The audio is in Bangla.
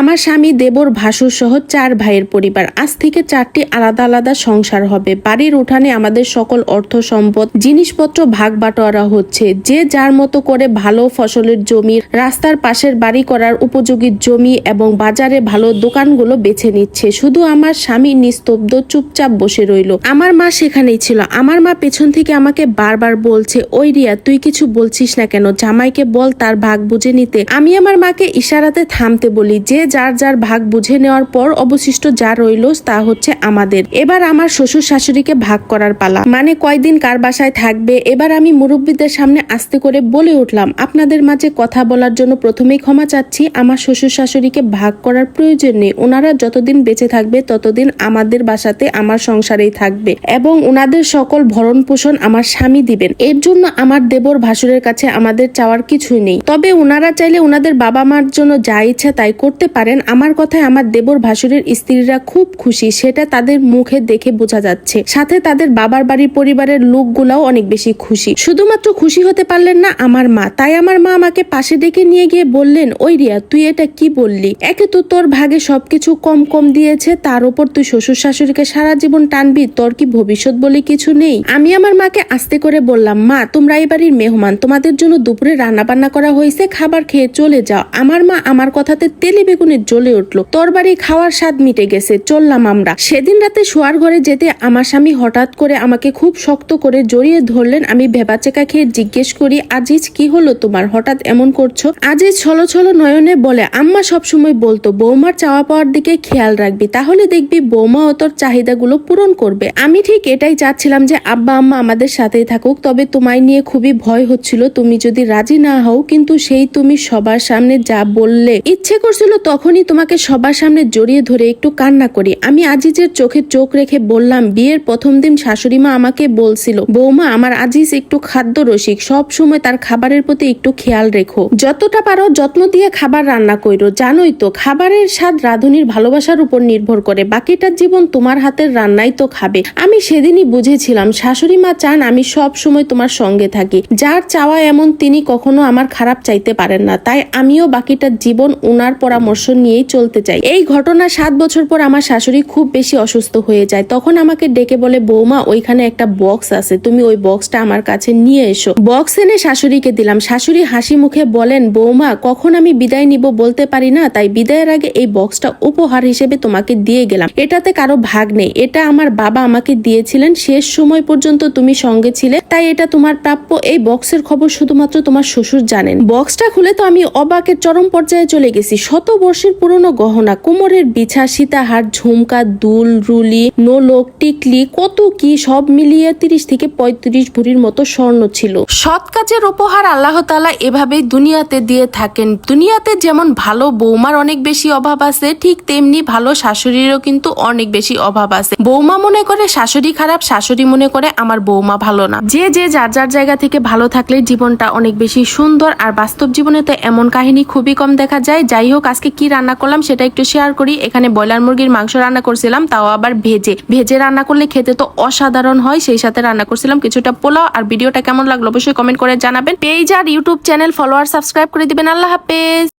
আমার স্বামী দেবর ভাসুর সহ চার ভাইয়ের পরিবার। আজ থেকে চারটি আলাদা আলাদা সংসার হবে। বাড়ির উঠানে আমাদের সকল অর্থ সম্পদ, জিনিসপত্র ভাগ বাটোয়ারা হচ্ছে। যে যার মতো করে ভালো ফসলের জমি, রাস্তার পাশের বাড়ি করার উপযোগী জমি এবং বাজারে ভালো দোকানগুলো বেছে নিচ্ছে। শুধু আমার স্বামী নিস্তব্ধ, চুপচাপ বসে রইল। আমার মা সেখানেই ছিল। আমার মা পেছন থেকে আমাকে বারবার বলছে, ওই রিয়া, তুই কিছু বলছিস না কেন? জামাইকে বল তার ভাগ বুঝে নিতে। আমি আমার মাকে ইশারাতে থামতে বলি, যে যার যার ভাগ বুঝে নেওয়ার পর অবশিষ্ট যা রইল তা হচ্ছে আমাদের। এবার আমার শ্বশুর শাশুড়িকে ভাগ করার পালা। মানে কয়দিন কার বাসায় থাকবে? এবার আমি মুরব্বীদের সামনে আস্তে করে বলে উঠলাম, আপনাদের মাঝে কথা বলার জন্য প্রথমেই ক্ষমা চাচ্ছি। আমার শ্বশুর শাশুড়িকে ভাগ করার প্রয়োজন নেই। ওনারা যতদিন বেঁচে থাকবে, ততদিন আমাদের বাসাতে আমার সংসারেই থাকবে এবং ওনাদের সকল ভরণ পোষণ আমার স্বামী দিবেন। এর জন্য আমার দেবর ভাসুরের কাছে আমাদের চাওয়ার কিছুই নেই। তবে ওনারা চাইলে ওনাদের বাবা মার জন্য যা ইচ্ছা তাই করতে পারেন। আমার কথায় আমার দেবর ভাসুরের স্ত্রীরা খুব খুশি, সেটা তাদের মুখে দেখে বোঝা যাচ্ছে। সাথে তাদের বাবার বাড়ির পরিবারের লোকগুলাও অনেক বেশি খুশি। শুধুমাত্র খুশি হতে পারলেন না আমার মা। তাই আমার মা আমাকে পাশে ডেকে নিয়ে গিয়ে বললেন, ওই রিয়া, তুই এটা কি বললি? একে তো তোর ভাগে সবকিছু কম কম দিয়েছে, তার উপর তুই শ্বশুর শাশুড়িকে সারা জীবন টানবি, তোর কি ভবিষ্যৎ বলে কিছু নেই? আমি আমার মাকে আস্তে করে বললাম, মা, তোমরা এই বাড়ির মেহমান, তোমাদের জন্য দুপুরে রান্না বান্না করা হয়েছে, খাবার খেয়ে চলে যাও। আমার মা আমার কথাতে তেলে বেগুনে জ্বলে উঠল। তোর বাড়ি খাওয়ার স্বাদ মিটে গেছে, চললাম আমরা। সেদিন রাতে শোয়ার ঘরে যেতে আমার স্বামী হঠাৎ করে আমাকে খুব শক্ত করে জড়িয়ে ধরলেন। আমি ভেবাচেকা খেয়ে জিজ্ঞেস করি, আজিজ, কি হলো তোমার? হঠাৎ এমন করছ? আজিজ ছলো ছলো নয়নে বলে, আম্মা সবসময় বলতো, বৌমার চাওয়া পাওয়ার দিকে খেয়াল রাখবি, তাহলে দেখবি বৌমা ও তোর চাহিদাগুলো পূরণ করবে। আমি ঠিক এটাই চাচ্ছিলাম যে, আব্বা, আম্মা আমাদের সাথেই থাকুক, তবে তোমায় নিয়ে খুবই ভয় হচ্ছিল, তুমি যদি রাজি না হও, কিন্তু সেই তুমি সবার সামনে যা বললে, ইচ্ছে করছিল তখনই তোমাকে সবার সামনে জড়িয়ে ধরে একটু কান্না করি। আমি আজিজের চোখে চোখ রেখে বললাম, বিয়ের প্রথম দিন শাশুড়ি মা আমাকে বলছিল, বৌমা, আমার আজিজ একটু খাদ্য রসিক, সব সময় তার খাবারের প্রতি একটু খেয়াল রেখো। যতটা পারো যত্ন দিয়ে খাবার রান্না কইরো জানোই তো, খাবারের স্বাদ রাঁধুনির ভালোবাসার উপর নির্ভর করে বাকিটার জীবন তোমার হাতের রান্নাই তো খাবে। আমি সেদিনই বুঝেছিলাম, শাশুড়ি মা চান আমি সব সময় তোমার সঙ্গে থাকি। যার চাওয়া এমন তিনি কখনো আমার খারাপ চাইতে পারেন না। তাই আমিও বাকিটা জীবন ওনার পরামর্শ নিয়েই চলতে চাই। এই ঘটনা সাত বছর পর আমার শাশুড়ি খুব বেশি অসুস্থ হয়ে যায়। তখন আমাকে ডেকে বলে, বৌমা, ওইখানে একটা বক্স আছে। তুমি ওই বক্সটা আমার কাছে নিয়ে এসো। বক্স এনে শাশুড়িকে দিলাম। শাশুড়ি হাসি মুখে বলেন, বৌমা, কখন আমি বিদায় নিব বলতে পারি না, তাই বিদায়ের আগে এই বক্সটা উপহার হিসেবে তোমাকে দিয়ে গেলাম। এটাতে কারও ভাগ নেই। এটা আমার বাবা আমাকে দিয়েছিলেন। শেষ সময় পর্যন্ত তুমি সঙ্গে ছিলে, তাই এটা তোমার প্রাপ্য। এই বক্সের খবর শুধুমাত্র তোমার শ্বশুর জানেন। বক্সটা খুলে তো আমি অবাকের চরম পর্যায়ে চলে গেছি। শত বর্ষের পুরনো গহনা, কোমরের বিছা, সীতাহার, ঝুমকা, দুল, রুলি, নোলক, টিকলি, কত কি সব মিলিয়ে তিরিশ থেকে পঁয়ত্রিশ ভরির মতো স্বর্ণ ছিল। সৎ কাজের উপহার আল্লাহ তালা এভাবেই দুনিয়াতে দিয়ে থাকেন। দুনিয়াতে যেমন ভালো বৌমার অনেক বেশি অভাব আছে, ঠিক তেমনি ভালো শাশুড়িরও কিন্তু অনেক বেশি অভাব আছে। বৌমা মনে করে শাশুড়ি খারাপ, শাশুড়ি মনে করে আমার বৌমা ভালো না। যে যে যার যার জায়গা থেকে ভালো থাকলে জীবনটা অনেক বেশি সুন্দর, আর বাস্তব জীবনে তো এমন কাহিনী খুবই কম দেখা যায়। যাই হোক, আজকে কি রান্না করলাম সেটা একটু শেয়ার করি। এখানে ব্রয়লার মুরগির মাংস রান্না করছিলাম, তাও আবার ভেজে। ভেজে রান্না করলে খেতে তো অসাধারণ হয়, সেই সাথে রান্না করছিলাম কিছুটা পোলাও। আর ভিডিওটা কেমন লাগল অবশ্যই কমেন্ট করে জানাবেন। পেজ আর ইউটিউব চ্যানেল ফলোয়ার সাবস্ক্রাইব করে দিবেন। আল্লাহ হাফেজ।